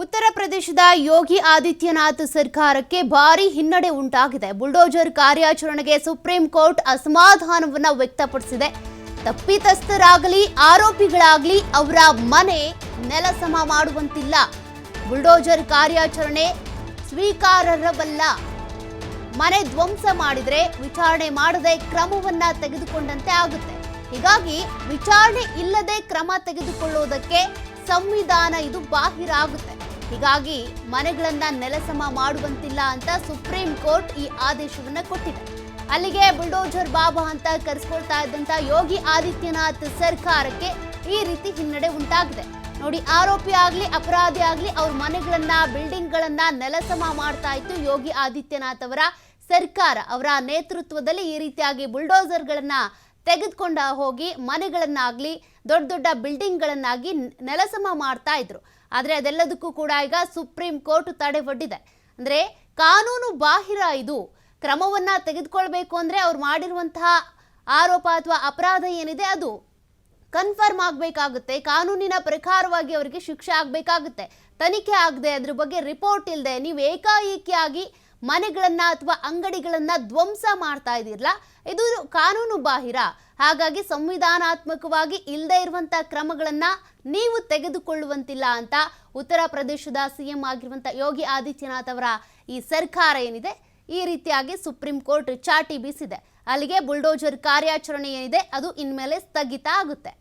ಉತ್ತರ ಪ್ರದೇಶದ ಯೋಗಿ ಆದಿತ್ಯನಾಥ್ ಸರ್ಕಾರಕ್ಕೆ ಭಾರಿ ಹಿನ್ನಡೆ ಉಂಟಾಗಿದೆ. ಬುಲ್ಡೋಜರ್ ಕಾರ್ಯಾಚರಣೆಗೆ ಸುಪ್ರೀಂ ಕೋರ್ಟ್ ಅಸಮಾಧಾನವನ್ನು ವ್ಯಕ್ತಪಡಿಸಿದೆ. ತಪ್ಪಿತಸ್ಥರಾಗಲಿ, ಆರೋಪಿಗಳಾಗಲಿ ಅವರ ಮನೆ ನೆಲಸಮ ಮಾಡುವಂತಿಲ್ಲ. ಬುಲ್ಡೋಜರ್ ಕಾರ್ಯಾಚರಣೆ ಸ್ವೀಕಾರರವಲ್ಲ ಮನೆ ಧ್ವಂಸ ಮಾಡಿದರೆ ವಿಚಾರಣೆ ಮಾಡದೆ ಕ್ರಮವನ್ನ ತೆಗೆದುಕೊಂಡಂತೆ ಆಗುತ್ತೆ. ಹೀಗಾಗಿ ವಿಚಾರಣೆ ಇಲ್ಲದೆ ಕ್ರಮ ತೆಗೆದುಕೊಳ್ಳುವುದಕ್ಕೆ ಸಂವಿಧಾನ ಇದು ಬಾಹಿರ ಆಗುತ್ತೆ ಹೀಗಾಗಿ ಮನೆಗಳನ್ನ ನೆಲಸಮ ಮಾಡುವಂತಿಲ್ಲ ಅಂತ ಸುಪ್ರೀಂ ಕೋರ್ಟ್ ಈ ಆದೇಶವನ್ನ ಕೊಟ್ಟಿದೆ. ಅಲ್ಲಿಗೆ ಬುಲ್ಡೋಜರ್ ಬಾಬಾ ಅಂತ ಕರೆಸ್ಕೊಳ್ತಾ ಇದ್ದಂತ ಯೋಗಿ ಆದಿತ್ಯನಾಥ್ ಸರ್ಕಾರಕ್ಕೆ ಈ ರೀತಿ ಹಿನ್ನಡೆ ಉಂಟಾಗಿದೆ. ನೋಡಿ, ಆರೋಪಿ ಆಗ್ಲಿ, ಅಪರಾಧಿ ಆಗ್ಲಿ ಅವ್ರ ಮನೆಗಳನ್ನ ಬಿಲ್ಡಿಂಗ್ ಗಳನ್ನ ನೆಲಸಮ ಮಾಡ್ತಾ ಇತ್ತು ಯೋಗಿ ಆದಿತ್ಯನಾಥ್ ಅವರ ಸರ್ಕಾರ. ಅವರ ನೇತೃತ್ವದಲ್ಲಿ ಈ ರೀತಿಯಾಗಿ ಬುಲ್ಡೋಸರ್ಗಳನ್ನ ತೆಗೆದುಕೊಂಡ ಹೋಗಿ ಮನೆಗಳನ್ನಾಗಲಿ, ದೊಡ್ಡ ದೊಡ್ಡ ಬಿಲ್ಡಿಂಗ್ಗಳನ್ನಾಗಿ ನೆಲಸಮ ಮಾಡ್ತಾ ಇದ್ರು. ಆದರೆ ಅದೆಲ್ಲದಕ್ಕೂ ಕೂಡ ಈಗ ಸುಪ್ರೀಂ ಕೋರ್ಟ್ ತಡೆ ಒಡ್ಡಿದೆ. ಅಂದರೆ ಕಾನೂನು ಬಾಹಿರ ಇದು. ಕ್ರಮವನ್ನು ತೆಗೆದುಕೊಳ್ಬೇಕು ಅಂದರೆ ಅವ್ರು ಮಾಡಿರುವಂತಹ ಆರೋಪ ಅಥವಾ ಅಪರಾಧ ಏನಿದೆ ಅದು ಕನ್ಫರ್ಮ್ ಆಗಬೇಕಾಗುತ್ತೆ. ಕಾನೂನಿನ ಪ್ರಕಾರವಾಗಿ ಅವರಿಗೆ ಶಿಕ್ಷೆ ಆಗಬೇಕಾಗುತ್ತೆ. ತನಿಖೆ ಆಗದೆ ಅದ್ರ ಬಗ್ಗೆ ರಿಪೋರ್ಟ್ ಇಲ್ಲದೆ ನೀವು ಏಕಾಏಕಿಯಾಗಿ ಮನೆಗಳನ್ನ ಅಥವಾ ಅಂಗಡಿಗಳನ್ನ ಧ್ವಂಸ ಮಾಡ್ತಾ ಇದ್ದೀರಲ್ಲ, ಇದು ಕಾನೂನು ಬಾಹಿರ ಹಾಗಾಗಿ ಸಂವಿಧಾನಾತ್ಮಕವಾಗಿ ಇಲ್ಲದೆ ಇರುವಂತ ಕ್ರಮಗಳನ್ನ ನೀವು ತೆಗೆದುಕೊಳ್ಳುವಂತಿಲ್ಲ ಅಂತ ಉತ್ತರ ಪ್ರದೇಶದ ಸಿಎಂ ಆಗಿರುವಂತ ಯೋಗಿ ಆದಿತ್ಯನಾಥ್ ಅವರ ಈ ಸರ್ಕಾರ ಏನಿದೆ, ಈ ರೀತಿಯಾಗಿ ಸುಪ್ರೀಂ ಕೋರ್ಟ್ ಚಾಟಿ ಬೀಸಿದೆ. ಅಲ್ಲಿಗೆ ಬುಲ್ಡೋಜರ್ ಕಾರ್ಯಾಚರಣೆ ಏನಿದೆ, ಅದು ಇನ್ಮೇಲೆ ಸ್ಥಗಿತ ಆಗುತ್ತೆ.